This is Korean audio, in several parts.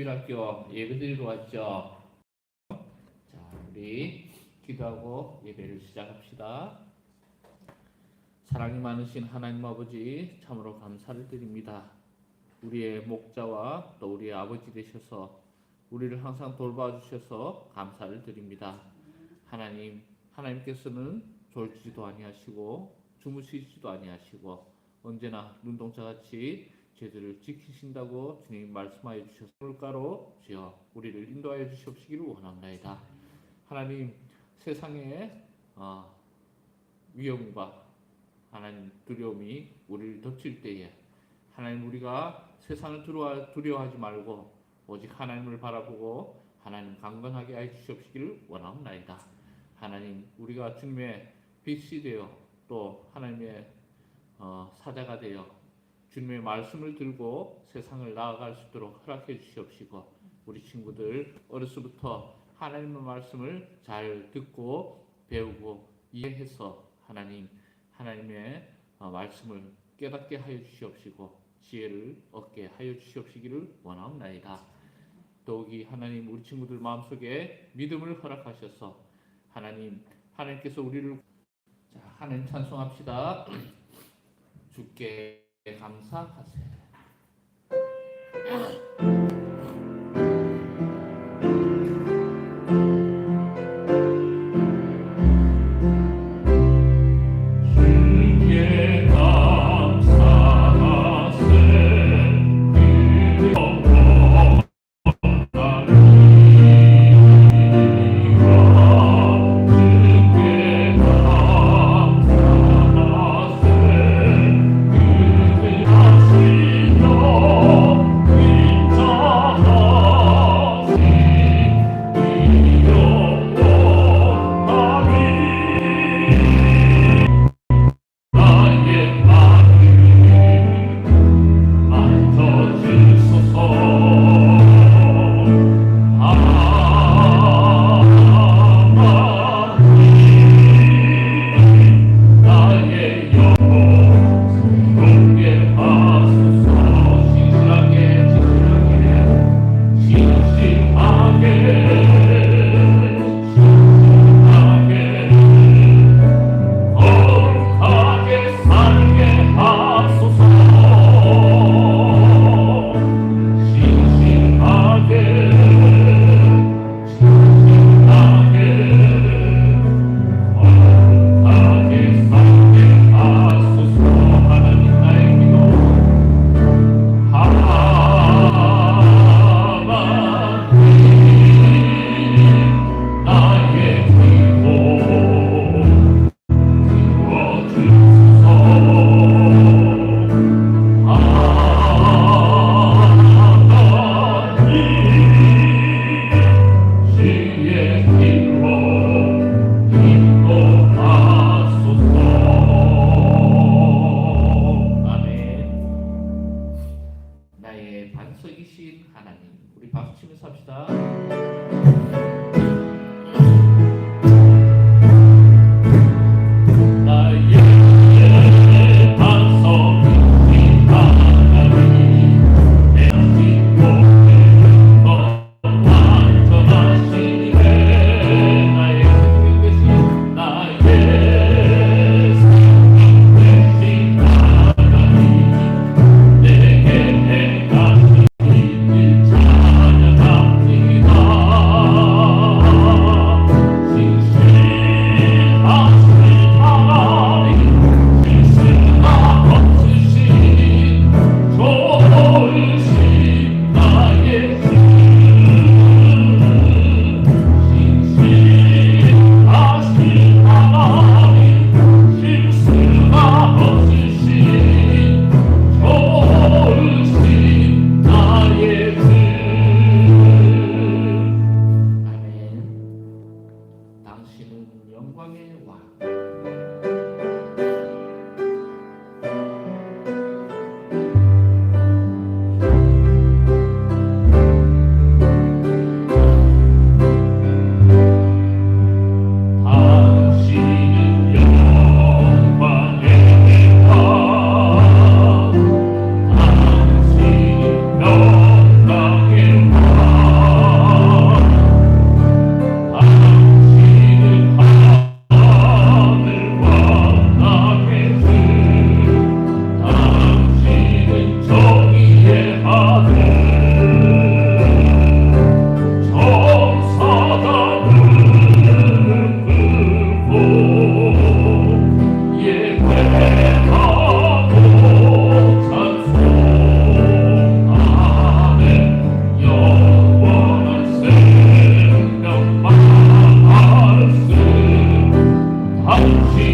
주일학교 예배 드리러 왔죠. 자, 우리 기도하고 예배를 시작합시다. 사랑이 많으신 하나님 아버지 참으로 감사를 드립니다. 우리의 목자와 또 우리의 아버지 되셔서 우리를 항상 돌봐 주셔서 감사를 드립니다. 하나님, 하나님께서는 졸지도 아니하시고 주무시지도 아니하시고 언제나 눈동자 같이 저희들을 지키신다고 주님 말씀하여 물가로 주여 우리를 인도하여 주시옵시기를 원합니다. 하나님 세상에 어, 위험과 하나님 두려움이 우리를 덮칠 때에 하나님 우리가 세상을 두려워, 두려워하지 말고 오직 하나님을 바라보고 하나님 강건하게 해 주시옵시기를 원합니다. 하나님 우리가 주님의 빛이 되어 또 하나님의 어, 사자가 되어 주님의 말씀을 들고 세상을 나아갈 수 있도록 허락해 주시옵시고 우리 친구들 어려서부터 하나님의 말씀을 잘 듣고 배우고 이해해서 하나님 하나님의 어, 말씀을 깨닫게 하여 주시옵시고 지혜를 얻게 하여 주시옵시기를 원합니다. 더욱이 하나님 우리 친구들 마음속에 믿음을 허락하셔서 하나님 하나님께서 우리를 자 하나님 찬송합시다. 주께 감사하세. 주 Thank you.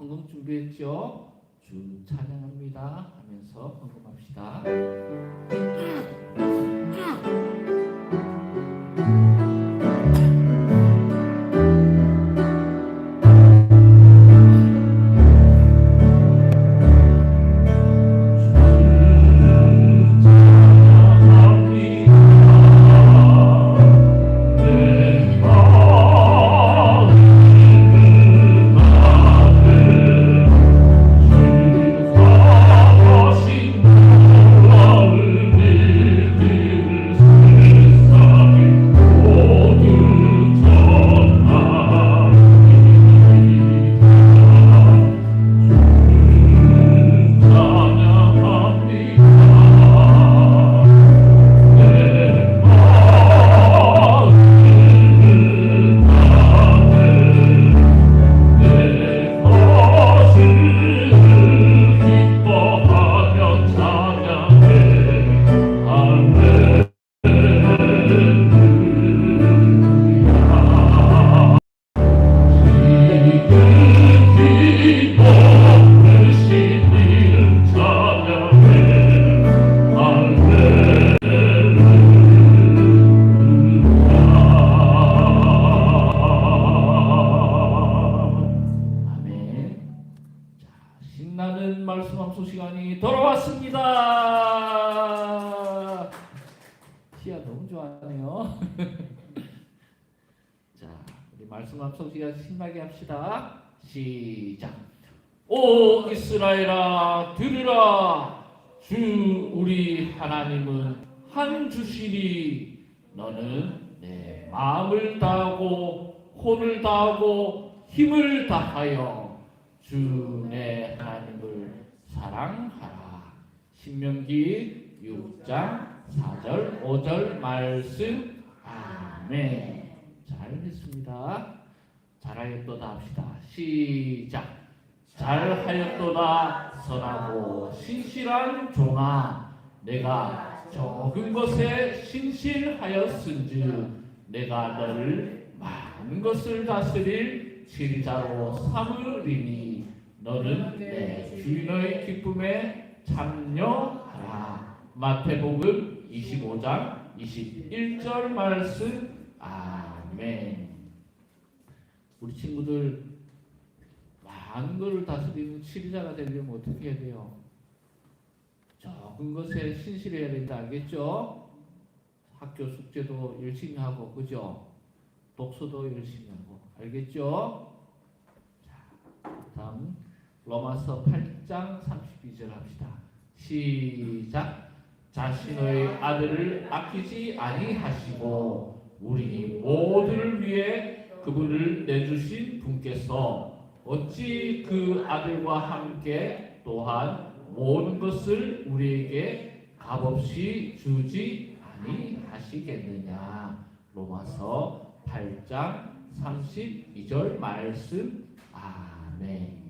헌금 준비했죠? 주 찬양합니다 하면서 헌금합시다. 신나게 합시다. 시작. 오 이스라엘아 들으라. 주 우리 하나님은 한 주시니 너는 내 마음을 다하고 혼을 다하고 힘을 다하여 주 내 하나님을 사랑하라. 신명기 6장 4절 5절 말씀. 아멘. 잘 했습니다 잘하였도다 합시다. 시작. 잘하였도다 선하고 신실한 종아 내가 적은 것에 신실하였은즉 내가 너를 많은 것을 다스릴 지리자로 삼으리니 너는 내 주인의 기쁨에 참여하라. 마태복음 25장 21절 말씀. 아멘 우리 친구들 많은 것을 다스리는 치리자가 되려면 어떻게 해야 돼요? 적은 것에 신실해야 된다 알겠죠? 학교 숙제도 열심히 하고 그죠? 독서도 열심히 하고 알겠죠? 자, 다음 로마서 8장 32절 합시다. 시작. 자신의 아들을 아끼지 아니하시고 우리 모두를 위해 그분을 내주신 분께서 어찌 그 아들과 함께 또한 모든 것을 우리에게 값없이 주지 아니하시겠느냐. 로마서 8장 32절 말씀. 아멘.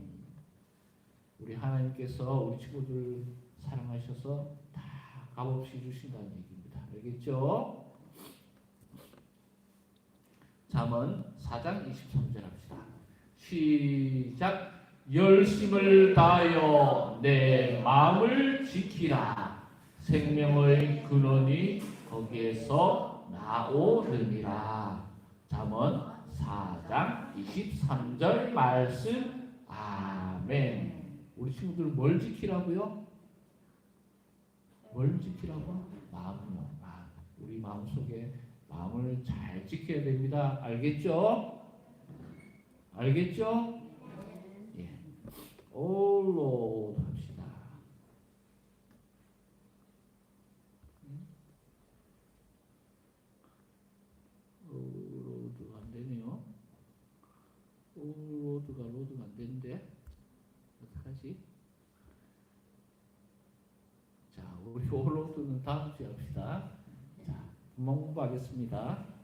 우리 하나님께서 우리 친구들 사랑하셔서 다 값없이 주신다는 얘기입니다. 알겠죠? 잠언 4장 23절 합시다. 시작. 열심을 다하여 내 마음을 지키라. 생명의 근원이 거기에서 나오느니라. 잠언 4장 23절 말씀. 아멘. 우리 친구들 뭘 지키라고요? 뭘 지키라고? 마음. 우리 마음 속에 마음을 잘 지켜야 됩니다. 알겠죠? 알겠죠? 예. 올로 합시다. 로드가 안 되네요. 로드가 로드가 안 되는데 어떡하지? 자, 우리 올로드는 다음 자, 공부하겠습니다.